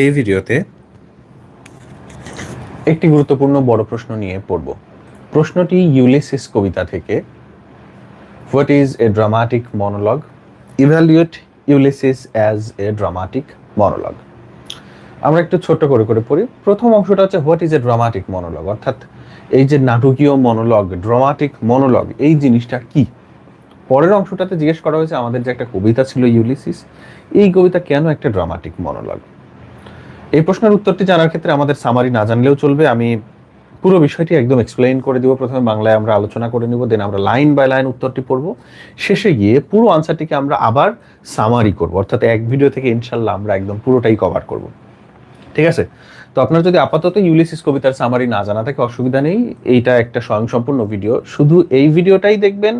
এই ভিডিওতে একটি গুরুত্বপূর্ণ বড় প্রশ্ন নিয়ে পড়ব। প্রশ্নটি ইউলিসিস কবিতা থেকে। What is a dramatic monologue evaluate Ulysses as a dramatic monologue আমরা একটু ছোট্ট করে করে পড়ি। প্রথম অংশটা হচ্ছে what is a dramatic monologue অর্থাৎ এই যে নাটকীয় মনোলগ ড্রামাটিক মনোলগ এই জিনিসটা কি? পরের অংশটাতে জিজ্ঞেস করা হয়েছে, আমাদের যে একটা কবিতা ছিল ইউলিসিস, এই কবিতা কেন একটা ড্রামাটিক মনোলগ এই প্রশ্নের উত্তরটি জানার ক্ষেত্রে আমাদের সামারি না জানলেও চলবে। আমি পুরো বিষয়টি একদম এক্সপ্লেইন করে দিব। প্রথমে বাংলায় আমরা আলোচনা করে নিব দেন আমরা লাইন বাই লাইন উত্তরটি পড়ব। শেষে গিয়ে পুরো আনসারটিকে আমরা আবার সামারি করব। অর্থাৎ এক ভিডিও থেকে ইনশাল্লাহ আমরা একদম পুরোটাই কভার করব। ঠিক আছে? তো আপনার যদি আপাতত ইউলিসিস কবিতার সামারি না জানা থাকে, অসুবিধা নেই। এইটা একটা স্বয়ংসম্পূর্ণ ভিডিও শুধু এই ভিডিওটাই দেখবেন,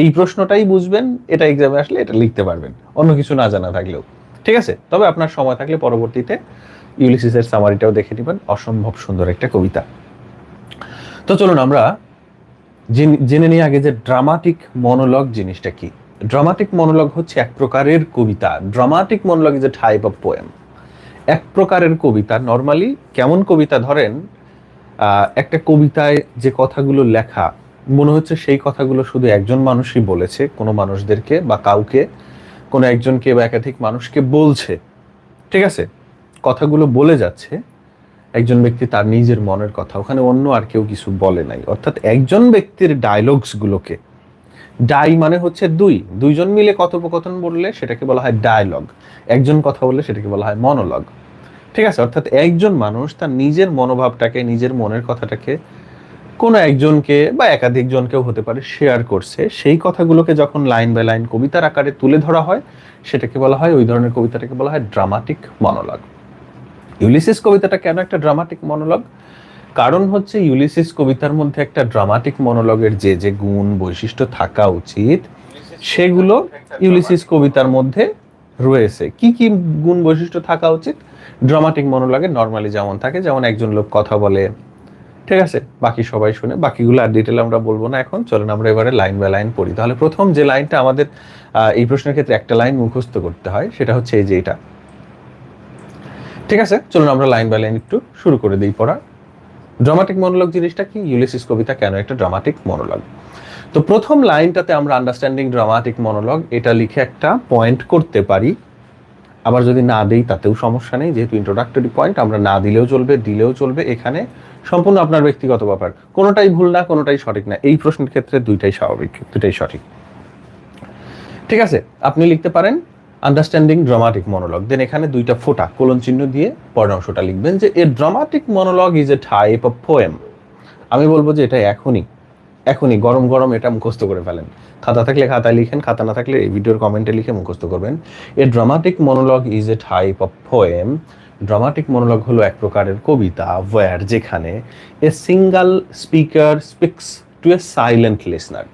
এই প্রশ্নটাই বুঝবেন, এটা এক্সামে আসলে এটা লিখতে পারবেন। অন্য কিছু না জানা থাকলেও। ঠিক আছে? তবে আপনার সময় থাকলে পরবর্তীতে ইউলিসিসের সামারিটাও দেখে নেবেন। অসম্ভব সুন্দর একটা কবিতা। তো চলুন আমরা জেনে- নিই আগে যে ড্রামাটিক মনোলগ জিনিসটা কি। ড্রামাটিক মনোলগ হচ্ছে এক প্রকারের কবিতা। Dramatic monologue is a type of poem এক প্রকারের কবিতা। নর্মালি কেমন কবিতা ধরেন একটা কবিতায় যে কথাগুলো লেখা, মনে হচ্ছে সেই কথাগুলো শুধু একজন মানুষই বলেছে, কোনো মানুষদেরকে বা কাউকে। কোনো একজনকে বা একাধিক মানুষকে বলছে, ঠিক আছে? কথাগুলো বলে যাচ্ছে, একজন ব্যক্তি তার নিজের মনের কথা, ওখানে অন্য আর কেউ কিছু বলে নাই। অর্থাৎ একজন ব্যক্তির ডায়লগস গুলোকে ডাই মানে হচ্ছে দুই। দুইজন মিলে কথোপকথন বললে সেটাকে বলা হয় ডায়লগ একজন কথা বললে সেটাকে বলা হয় মনোলগ ঠিক আছে? অর্থাৎ একজন মানুষ তার নিজের মনোভাবটাকে, নিজের মনের কথাটাকে কোনো একজনকে বা একাধিক জনকেও হতে পারে শেয়ার করছে। সেই কথাগুলোকে যখন লাইন বাই লাইন কবিতার আকারে তুলে ধরা হয়, সেটাকে বলা হয়, ওই ধরনের কবিতাটাকে বলা হয় ড্রামাটিক মনোলগ ইউলিসিস কবিতাটা কেন একটা ড্রামাটিক মনোলগ কারণ হচ্ছে ইউলিসিস কবিতার মধ্যে একটা ড্রামাটিক মনোলগের যে যে গুণ, বৈশিষ্ট্য থাকা উচিত, সেগুলো ইউলিসিস কবিতার মধ্যে রয়েছে। কি কি গুণ, বৈশিষ্ট্য থাকা উচিত? ড্রামাটিক মনোলগে নর্মালি যেমন থাকে, যেমন একজন লোক কথা বলে ঠিক আছে? বাকি সবাই শুনে, বাকিগুলো আর ডিটেল আমরা বলব না এখন। চলেন আমরা এবারে লাইন বাই লাইন পড়ি। তাহলে প্রথম যে লাইনটা আমাদের এই প্রশ্নের ক্ষেত্রে একটা লাইন মুখস্থ করতে হয়, সেটা হচ্ছে এই যে এটা। ঠিক আছে? চলুন আমরা লাইন বাই লাইন একটু শুরু করে দিই পড়া। ড্রামাটিক মনোলগ জিনিসটা কি? ইউলিসিস কবিতা কেন একটা ড্রামাটিক মনোলগ তো প্রথম লাইনটাতে আমরা আন্ডারস্ট্যান্ডিং ড্রামাটিক মনোলগ এটা লিখে একটা পয়েন্ট করতে পারি। আবার যদি না দেই, তাতেও সমস্যা নেই। যেহেতু ইন্ট্রোডাক্টরি পয়েন্ট আমরা না দিলেও চলবে দিলেও চলবে। এখানে সম্পূর্ণ আপনার ব্যক্তিগত ব্যাপার। কোনোটাই ভুল না, কোনোটাই সঠিক না। এই প্রশ্নের ক্ষেত্রে দুইটাই স্বাভাবিক, দুইটাই সঠিক। ঠিক আছে, আপনি লিখতে পারেন আন্ডারস্ট্যান্ডিং ড্রামাটিক মনোলগ দেন এখানে দুইটা ফোটা, কোলন চিহ্ন দিয়ে পরের অংশটা লিখবেন যে a dramatic monologue is a type of poem আমি বলব যে, এটা এখনই এখনই, গরম গরম এটা মুখস্থ করে ফেলেন। খাতা থাকলে খাতায় লিখেন, খাতা না থাকলে এই ভিডিওর কমেন্টে লিখে মুখস্থ করবেন। A dramatic monologue is a type of poem dramatic monologue হলো এক প্রকারের কবিতা ওয়ার যেখানে a single speaker speaks to a silent listener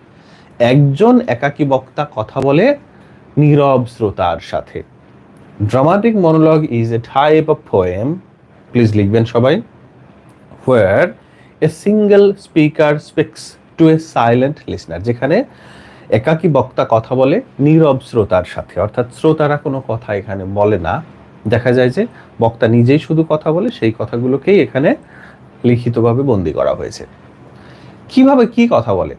একজন একাকী বক্তা কথা বলে নীরব শ্রোতার সাথে। Dramatic monologue is a type of poem please লিখবেন সবাই। Where a single speaker speaks to a silent listener যেখানে একাকী বক্তা কথা বলে নীরব শ্রোতার সাথে। অর্থাৎ শ্রোতারা কোনো কথা এখানে বলে না। দেখা যায় যে বক্তা নিজেই শুধু কথা বলে, সেই কথাগুলোকেই এখানে লিখিতভাবে বন্দি করা হয়েছে। কীভাবে কি কথা বলে?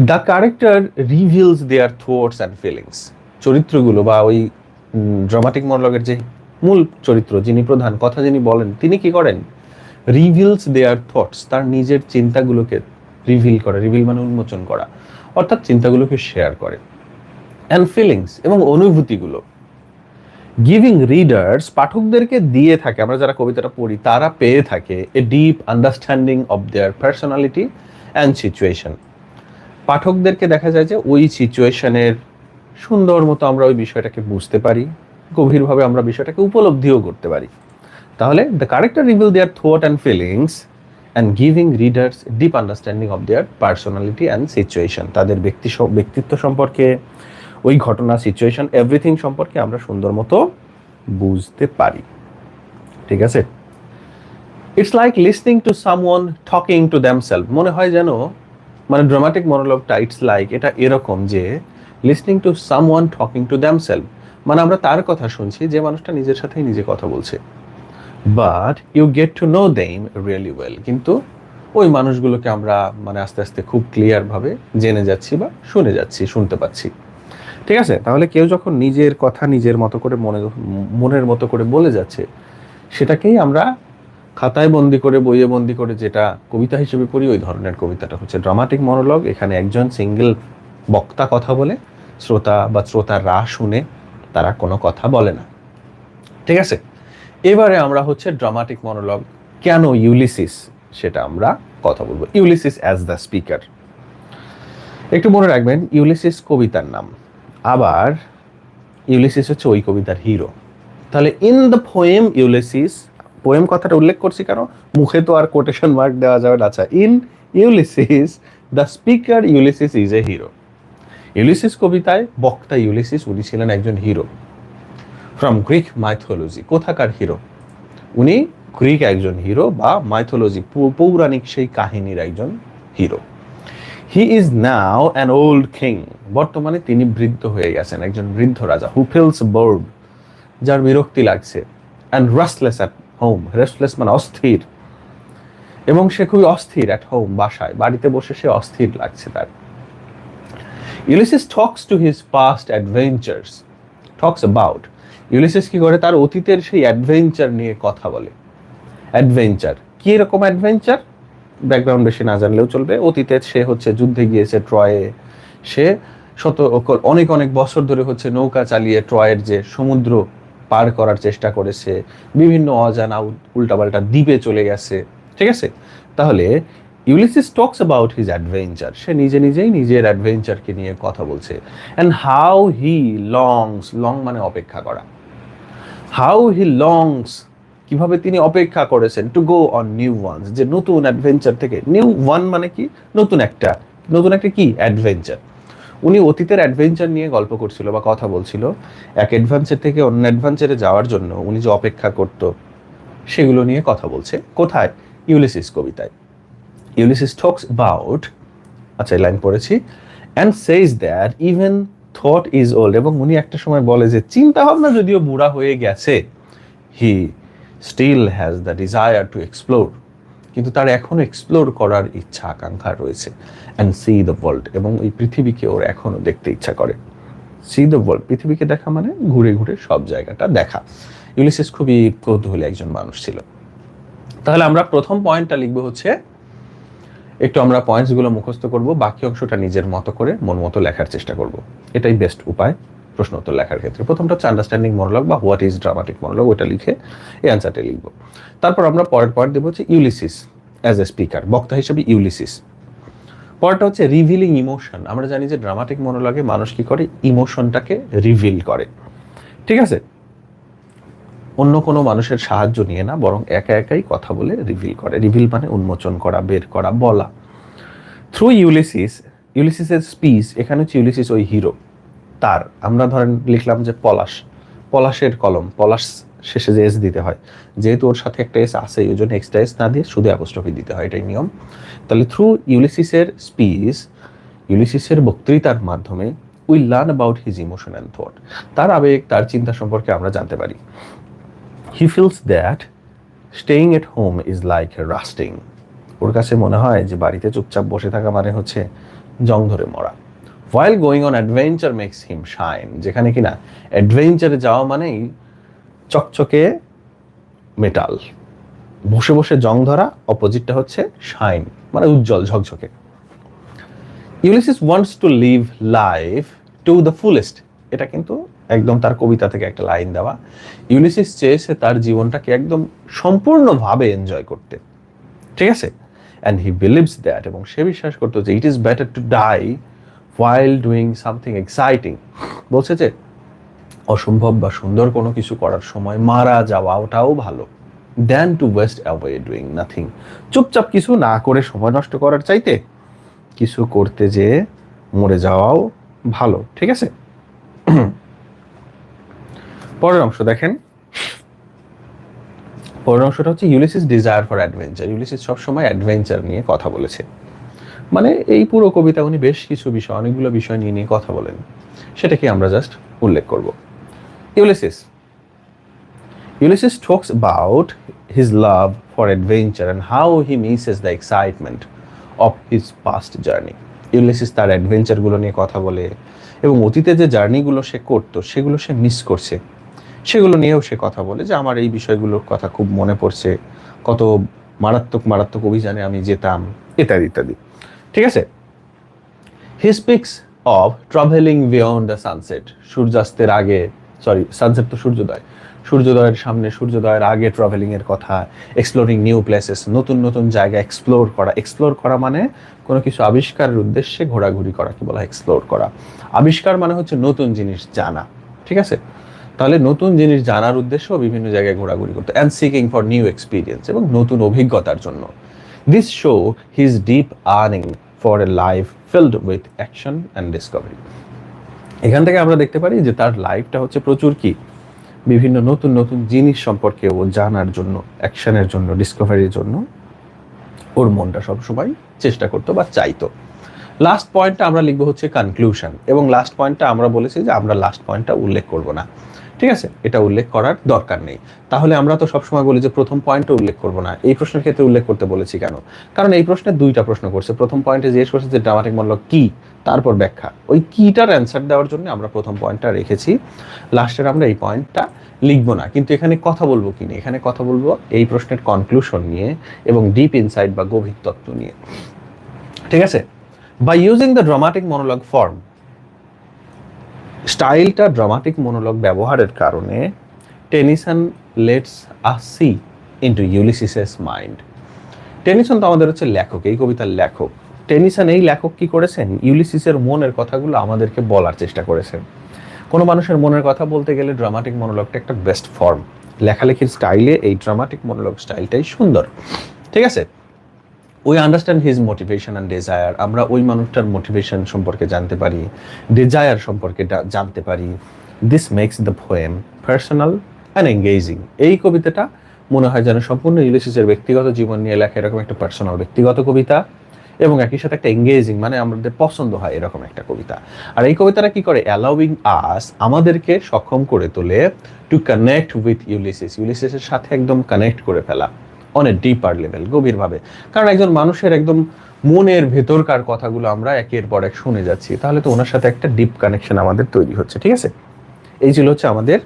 The character reveals their thoughts and feelings চরিত্রগুলো বা ওই ড্রামাটিক মনোলগের যে মূল চরিত্র, যিনি প্রধান, কথা যিনি বলেন, তিনি কি করেন? রিভিলস দেয়ার থটস তার নিজের চিন্তাগুলোকে রিভিল করে রিভিল মানে উন্মোচন করা, অর্থাৎ চিন্তাগুলোকে শেয়ার করে। অ্যান্ড ফিলিংস এবং অনুভূতিগুলো। গিভিং রিডার্স পাঠকদেরকে দিয়ে থাকে, আমরা যারা কবিতাটা পড়ি, তারা পেয়ে থাকে a deep understanding of their personality and situation পাঠকদেরকে দেখা যায় যে ওই সিচুয়েশনের সুন্দর মতো আমরা ওই বিষয়টাকে বুঝতে পারি, গভীরভাবে আমরা বিষয়টাকে উপলব্ধিও করতে পারি। তাহলে the character reveal their thought and feelings and giving readers deep understanding of their personality and situation তাদের ব্যক্তি ব্যক্তিত্ব সম্পর্কে ওই ঘটনা সিচুয়েশন এভরিথিং সম্পর্কে আমরা সুন্দর মতো বুঝতে পারি। ঠিক আছে? It's like listening to someone talking to themself মনে হয় যেন মানে ড্রামাটিক মনোলগটা ইটস লাইক এটা এরকম যে listening to someone talking to themself মানে আমরা তার কথা শুনছি, যে মানুষটা নিজের সাথেই নিজে কথা বলছে। But you get to know them really well কিন্তু ওই মানুষগুলোকে আমরা মানে আস্তে আস্তে খুব ক্লিয়ারভাবে জেনে যাচ্ছি বা শুনে যাচ্ছি, শুনতে পাচ্ছি। ঠিক আছে? তাহলে কেউ যখন নিজের কথা নিজের মতো করে মনে, মনের মতো করে বলে যাচ্ছে, সেটাকেই আমরা খাতায় বন্দি করে, বইয়ে বন্দি করে যেটা কবিতা হিসেবে পড়ি, ওই ধরনের কবিতাটা হচ্ছে ড্রামাটিক মনোলগ এখানে একজন সিঙ্গেল বক্তা কথা বলে, শ্রোতা বা শ্রোতারা শুনে তারা কোনো কথা বলে না। ঠিক আছে? এবারে আমরা হচ্ছে ড্রামাটিক মনোলগ কেন ইউলিসিস সেটা আমরা কথা বলব। ইউলিসিস অ্যাজ দ্য স্পিকার একটু মনে রাখবেন ইউলিসিস কবিতার নাম। আবার ইউলিসিস হচ্ছে ওই কবিতার হিরো তাহলে in the poem Ulysses poem কথাটা উল্লেখ করছি কেন? মুখে তো আর কোটেশন মার্ক দেওয়া যাবে না আচ্ছা। In Ulysses the speaker Ulysses is a hero Ulysses কবিতায় বক্তা ইউলিসিস, উনি ছিলেন একজন হিরো ফ্রম গ্রিক মাইথোলজি কোথাকার হিরো উনি গ্রিক একজন হিরো বা মাইথোলজি পৌরাণিক সেই কাহিনীর একজন hero he is now an old king বর্তমানে তিনি বৃদ্ধ হয়ে গেছেন, একজন বৃদ্ধ রাজা হু ফিলস বোর্ড যার বিরক্তি লাগছে and restless at home restless মানে অস্থির, এবং সে খুবই অস্থির অ্যাট হোম বাসায়, বাড়িতে বসে সে অস্থির লাগছে তার। Ulysses talks to his past adventures talks about Ulysses কি করে? তার অতীতের সেই অ্যাডভেঞ্চার নিয়ে কথা বলে। অ্যাডভেঞ্চার কি এরকম অ্যাডভেঞ্চার ব্যাকগ্রাউন্ড বেশি না জানলেও চলবে। অতীতে সে হচ্ছে যুদ্ধে গিয়েছে ট্রয়ে। সে শত অনেক অনেক বছর ধরে হচ্ছে নৌকা চালিয়ে ট্রয়ের যে সমুদ্র পার করার চেষ্টা করেছে, বিভিন্ন অজানা উল্টাপাল্টা দ্বীপে চলে গেছে, ঠিক আছে? তাহলে Ulysses talks about his adventure সে নিজে নিজেই নিজের অ্যাডভেঞ্চারকে নিয়ে কথা বলছে। And how he longs long মানে অপেক্ষা করা। হাউ হি লংস কীভাবে তিনি অপেক্ষা করেছেন to go on new ones যে নতুন অ্যাডভেঞ্চার থেকে নিউ ওয়ান মানে কি? নতুন একটা নতুন একটা কি? অ্যাডভেঞ্চার উনি অতীতের অ্যাডভেঞ্চার নিয়ে গল্প করছিল বা কথা বলছিল, এক অ্যাডভেঞ্চার থেকে অন্য অ্যাডভেঞ্চারে যাওয়ার জন্য উনি যে অপেক্ষা করত, সেগুলো নিয়ে কথা বলছে। কোথায়? ইউলিসিস কবিতায়। ইউলিসিস টক্স অ্যাবাউট আচ্ছা লাইন পড়েছি and says that even thought is old এবং উনি একটা সময় বলে যে, চিন্তা ভাবনা যদিও বুড়া হয়ে গেছে he still has the desire to explore কিন্তু তার এখনও এক্সপ্লোর করার ইচ্ছা, আকাঙ্ক্ষা রয়েছে। অ্যান্ড সি দ্য ওয়ার্ল্ড এবং এই পৃথিবীকে ওর এখনও দেখতে ইচ্ছা করে। সি দ্য ওয়ার্ল্ড পৃথিবীকে দেখা মানে ঘুরে ঘুরে সব জায়গাটা দেখা। ইউলিসিস খুবই কৌতূহলী একজন মানুষ ছিল। তাহলে আমরা প্রথম পয়েন্টটা লিখব হচ্ছে, একটু আমরা পয়েন্টসগুলো মুখস্থ করব, বাকি অংশটা নিজের মতো করে মন মতো লেখার চেষ্টা করব। এটাই বেস্ট উপায়। প্রশ্ন উত্তর লেখার ক্ষেত্রে। প্রথমটা হচ্ছে আন্ডারস্ট্যান্ডিং মনোলগ বা হোয়াট ইজ ড্রামাটিক মনোলগ ওটা লিখে এই অ্যান্সারটা লিখব। তারপর আমরা পরের পয়েন্ট দেবো হচ্ছে ইউলিসিস অ্যাজ এ স্পিকার বক্তা হিসেবে ইউলিসিস পরেরটা হচ্ছে রিভিলিং ইমোশন আমরা জানি যে ড্রামাটিক মনোলগে মানুষ কি করে? ইমোশনটাকে রিভিল করে। ঠিক আছে? অন্য কোনো মানুষের সাহায্য নিয়ে না, বরং একা একাই কথা বলে রিভিল করে। রিভিল মানে উন্মোচন করা, বের করা, বলা। থ্রু ইউলিসিস ইউলিসিসের স্পিচ এখানে হচ্ছে ইউলিসিস ওই হিরো তার। আমরা ধরেন লিখলাম যে পলাশ। পলাশের কলম, পলাশ শেষে যে এস দিতে হয়। যেহেতু ওর সাথে একটা এস আছে ওই জন্য এক্সট্রা এস না দিয়ে শুধু অ্যাপোস্ট্রফি দিতে হয়, এটাই নিয়ম। তাহলে থ্রু ইউলিসিসের স্পিচ ইউলিসিসের বক্তৃতার মাধ্যমে we learn about his emotion and thought তার আবেগ, তার চিন্তা সম্পর্কে আমরা জানতে পারি। He feels that staying at home is like rusting ওর কাছে মনে হয় যে বাড়িতে চুপচাপ বসে থাকা মানে হচ্ছে জং ধরে মরা। While going on adventure makes him shine যেখানে কিনা অ্যাডভেঞ্চারে যাওয়া মানেই চকচকে মেটাল বসে বসে জং ধরা অপোজিটটা হচ্ছে শাইন মানে উজ্জ্বল, ঝকঝকে। Ulysses wants to live life to the fullest এটা কিন্তু একদম তার কবিতা থেকে একটা লাইন দেওয়া। ইউলিসিস চেয়েছে তার জীবনটাকে একদম সম্পূর্ণভাবে এনজয় করতে। ঠিক আছে? অ্যান্ড হি বিলিভস দ্যাট এবং সে বিশ্বাস করতো যে it is better to die while doing something exciting বলছে যে, অসম্ভব বা সুন্দর কোনো কিছু করার সময় মারা যাওয়া ওটাও ভালো। Than to waste away doing nothing চুপচাপ কিছু না করে সময় নষ্ট করার চাইতে কিছু করতে যে মরে যাওয়াও ভালো, ঠিক আছে? পরের অংশ দেখেন। পরের অংশটা হচ্ছে Ulysses desire for adventure Ulysses সবসময় অ্যাডভেঞ্চার নিয়ে কথা বলেছে। মানে এই পুরো কবিতা উনি বেশ কিছু বিষয়, অনেকগুলো বিষয় নিয়ে নিয়ে কথা বলেন। সেটাকে আমরা জাস্ট উল্লেখ করব। Ulysses. Ulysses talks about his love for adventure and how he misses the excitement of his past journey. Ulysses তার অ্যাডভেঞ্চারগুলো নিয়ে কথা বলে এবং অতীতে যে জার্নিগুলো সে করতো, সেগুলো সে মিস করছে। সেগুলো নিয়েও সে কথা বলে যে, আমার এই বিষয়গুলোর কথা খুব মনে পড়ছে। কত মারাত্মক মারাত্মক অভিযানে আমি যেতাম। ইত্যাদি ইত্যাদি। ঠিক আছে? He speaks of travelling beyond the sunset সূর্যাস্তের আগে সরি সানসেট তো সূর্যোদয়। সূর্যোদয়ের সামনে, সূর্যোদয়ের আগে ট্রাভেলিং এর কথা এক্সপ্লোরিং নিউ প্লেসেস নতুন নতুন জায়গা এক্সপ্লোর করা। এক্সপ্লোর করা মানে কোনো কিছু আবিষ্কারের উদ্দেশ্যে ঘোরাঘুরি করা কি বলা এক্সপ্লোর করা। আবিষ্কার মানে হচ্ছে নতুন জিনিস জানা, ঠিক আছে? তাহলে নতুন জিনিস জানার উদ্দেশ্যেও বিভিন্ন জায়গায় ঘোরাঘুরি করতে and seeking for new experience এবং নতুন অভিজ্ঞতার জন্য। This show his deep yearning for a life filled with action and discovery এখান থেকে আমরা দেখতে পারি যে তার লাইফটা হচ্ছে প্রচুর কি? বিভিন্ন নতুন নতুন জিনিস সম্পর্কে ও জানার জন্য অ্যাকশনের জন্য ডিসকভারির জন্য ওর মনটা সবসময় চেষ্টা করতো বা চাইতো। লাস্ট পয়েন্টটা আমরা লিখব হচ্ছে কনক্লুশন এবং লাস্ট পয়েন্টটা আমরা বলেছি যে আমরা লাস্ট পয়েন্টটা উল্লেখ করব না। ঠিক আছে? এটা উল্লেখ করার দরকার নেই। তাহলে আমরা তো সবসময় বলি যে প্রথম পয়েন্টটা উল্লেখ করব না। এই প্রশ্নের ক্ষেত্রে উল্লেখ করতে বলেছি কেন? কারণ এই প্রশ্নে দুইটা প্রশ্ন করছে। প্রথম পয়েন্টে জিজ্ঞেস করছে যে ড্রামাটিক মনোলগ কি? তারপর ব্যাখ্যা। ওই কিটার অ্যান্সার দেওয়ার জন্য আমরা প্রথম পয়েন্টটা রেখেছি। লাস্টের আমরা এই পয়েন্টটা লিখব না। কিন্তু এখানে কথা বলব কি নিয়ে? এখানে কথা বলব এই প্রশ্নের কনক্লুশন নিয়ে এবং ডিপ ইনসাইট বা গভীর তত্ত্ব নিয়ে। ঠিক আছে? By using the dramatic monologue form স্টাইলটা ড্রামাটিক মনোলগ ব্যবহারের কারণে Tennyson let's uh see into Ulysses's mind Tennyson তো আমাদের হচ্ছে লেখক, এই কবিতার লেখক। টেনিসন এই লেখক কি করেছেন? ইউলিসিসের মনের কথাগুলো আমাদেরকে বলার চেষ্টা করেছেন। কোনো মানুষের মনের কথা বলতে গেলে ড্রামাটিক মনোলগটা একটা বেস্ট ফর্ম লেখালেখির স্টাইলে এই ড্রামাটিক মনোলগ স্টাইলটাই সুন্দর। ঠিক আছে? We understand his motivation and desire আমরা ওই মানুষটার মোটিভেশন সম্পর্কে জানতে পারি ডিজায়ার সম্পর্কে জানতে পারি। This makes the poem personal and engaging এই কবিতাটা মনে হয় যেন সম্পূর্ণ ইউলিসিসের ব্যক্তিগত জীবন নিয়ে লেখা এরকম একটা পার্সোনাল ব্যক্তিগত কবিতা এবং একই সাথে একটা এঙ্গেজিং মানে আমাদের পছন্দ হয় এরকম একটা কবিতা। আর এই কবিতাটা কি করে? অ্যালাউইং আস আমাদেরকে সক্ষম করে তোলে টু কানেক্ট উইথ ইউলিসিস ইউলিসিসের সাথে একদম কানেক্ট করে ফেলা। অনেক ডিপার লেভেল গভীরভাবে। কারণ একজন মানুষের একদম মনের ভেতরকার কথাগুলো আমরা একের পর এক শুনে যাচ্ছি, তাহলে তো ওনার সাথে একটা ডিপ কানেকশন আমাদের তৈরি হচ্ছে, ঠিক আছে? এই ছিল হচ্ছে আমাদের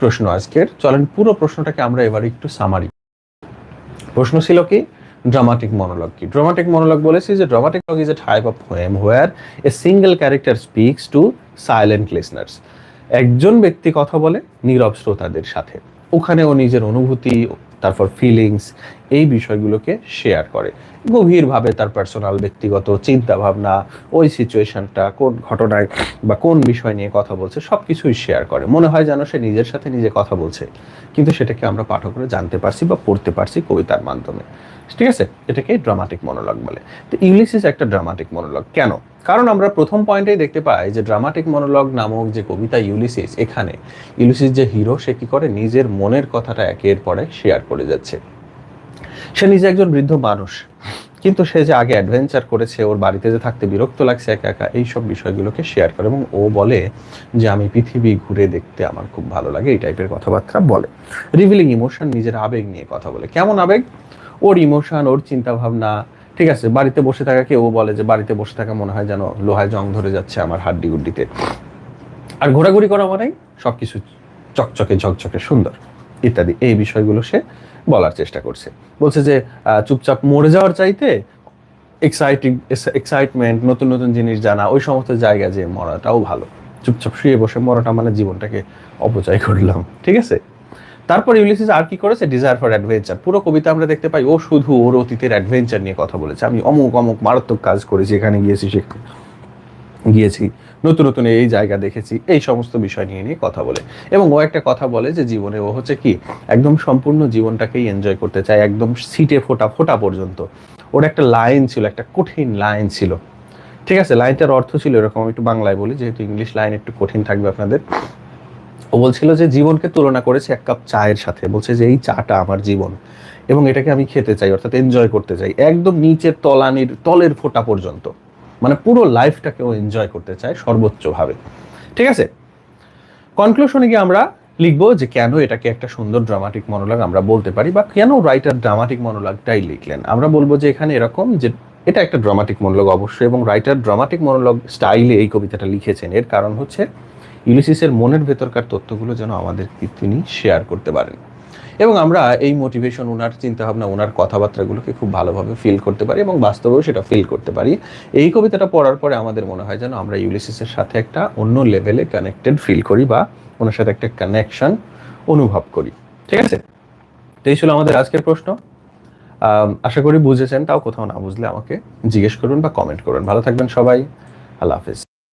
প্রশ্ন আজকের। চলেন পুরো প্রশ্নটাকে আমরা এবার একটু সামারি প্রশ্ন ছিল কি? ড্রামাটিক মনোলগ কি? ড্রামাটিক মনোলগ বলেছি যে dramatic log is a type of poem where a single character speaks to silent listeners একজন ব্যক্তি কথা বলে, নীরব শ্রোতাদের সাথে। ওখানে ও নিজের অনুভূতি তারপর ফিলিংস এই বিষয়গুলোকে শেয়ার করে। গভীরভাবে তার পার্সোনাল ব্যক্তিগত চিন্তা ভাবনা ওই সিচুয়েশনটা কোন ঘটনায় বা কোন বিষয় নিয়ে কথা বলছে সব কিছুই শেয়ার করে। মনে হয় যেন সে নিজের সাথে নিজে কথা বলছে, কিন্তু সেটাকে আমরা পাঠকরা জানতে পারছি বা পড়তে পারছি কবিতার মাধ্যমে। ঠিক আছে? এটাকে ড্রামাটিক মনোলগ বলে। তো ইংলিশিস একটা ড্রামাটিক মনোলগ কেন? কারণ আমরা প্রথম পয়েন্টেই দেখতে পাই যে ড্রামাটিক মনোলগ নামক যে কবিতা ইউলিসিস এখানে ইউলিসিস যে হিরো সে কি করে? নিজের মনের কথাটা একের পরে শেয়ার করে যাচ্ছে। সে নিজে একজন বৃদ্ধ মানুষ। কিন্তু সে যে আগে অ্যাডভেঞ্চার করেছে, ওর বাড়িতে যে থাকতে বিরক্ত লাগছে একা একা এই সব বিষয়গুলোকে শেয়ার করে। এবং ও বলে যে, আমি পৃথিবী ঘুরে দেখতে আমার খুব ভালো লাগে। এই টাইপের কথাবার্তা বলে। রিভিলিং ইমোশন নিজের আবেগ নিয়ে কথা বলে। কেমন আবেগ? ওর ইমোশন ওর চিন্তা ভাবনা ঠিক আছে, বাড়িতে বসে থাকাকে ও বলে যে, বাড়িতে বসে থাকা মনে হয় যেন লোহায় জং ধরে যাচ্ছে আমার হাড্ডি গুড্ডিতে আর ঘোরাঘুরি করা মানেই সবকিছু চকচকে, ঝকঝকে, সুন্দর ইত্যাদি। এই বিষয়গুলো সে বলার চেষ্টা করছে। বলছে যে চুপচাপ মরে যাওয়ার চাইতে এক্সাইটিং এক্সাইটমেন্ট নতুন নতুন জিনিস জানা, ওই সমস্ত জায়গা যে মরাটাও ভালো। চুপচাপ শুয়ে বসে মরাটা মানে জীবনটাকে অপচয় করলাম। ঠিক আছে? তারপর ইউলিসিস আর কি করেছে? ডিজায়ার ফর অ্যাডভেঞ্চার পুরো কবিতা আমরা দেখতে পাই, ও শুধু ওর অতীতের অ্যাডভেঞ্চার নিয়ে কথা বলেছে। আমি অমুক অমুক মারাত্মক কাজ করেছি, এখানে গিয়েছি সেখানে গিয়েছি, নতুন নতুন এই জায়গা দেখেছি, এই সমস্ত বিষয় নিয়ে নিয়ে কথা বলে। এবং ও একটা কথা বলে যে জীবনে ও হচ্ছে কি, একদম সম্পূর্ণ জীবনটাকেই এনজয় করতে চায়, একদম সিটে ফোটা ফোটা পর্যন্ত। ওর একটা লাইন ছিল, একটা কঠিন লাইন ছিল। ঠিক আছে? লাইনটার অর্থ ছিল এরকম একটু বাংলায় বলি, যেহেতু ইংলিশ লাইন একটু কঠিন থাকবে আপনাদের। ও বলছিল যে জীবনকে তুলনা করেছে এক কাপ চায়ের সাথে। বলছে যে এই চাটা আমার জীবন এবং এটাকে আমি খেতে চাই, অর্থাৎ এনজয় করতে চাই। একদম নিচের তলানির, তলের ফোঁটা পর্যন্ত। মানে পুরো লাইফটাকে ও এনজয় করতে চায় সর্বোচ্চভাবে। ঠিক আছে? কনক্লুশনে গিয়ে আমরা লিখব যে কেন এটাকে একটা সুন্দর ড্রামাটিক মনোলগ আমরা বলতে পারি বা কেন রাইটার ড্রামাটিক মনোলগটাই লিখলেন। আমরা বলব যে এখানে এরকম যে এটা একটা ড্রামাটিক মনোলগ অবশ্যই, এবং রাইটার ড্রামাটিক মনোলগ স্টাইলে এই কবিতাটা লিখেছেন। এর কারণ হচ্ছে ইউলিসিসের মনের ভেতরকার তথ্যগুলো যেন আমাদের তিনি শেয়ার করতে পারেন। এবং আমরা এই মোটিভেশন ওনার চিন্তাভাবনা ওনার কথাবার্তাগুলোকে খুব ভালোভাবে ফিল করতে পারি এবং বাস্তবেও সেটা ফিল করতে পারি। এই কবিতাটা পড়ার পরে আমাদের মনে হয় যেন আমরা ইউলিসিসের সাথে একটা অন্য লেভেলে কানেক্টেড ফিল করি বা ওনার সাথে একটা কানেকশন অনুভব করি। ঠিক আছে? তো এই ছিল আমাদের আজকের প্রশ্ন। আশা করি বুঝেছেন, তাও কোথাও না বুঝলে আমাকে জিজ্ঞেস করুন বা কমেন্ট করুন। ভালো থাকবেন সবাই, আল্লাহ হাফিজ।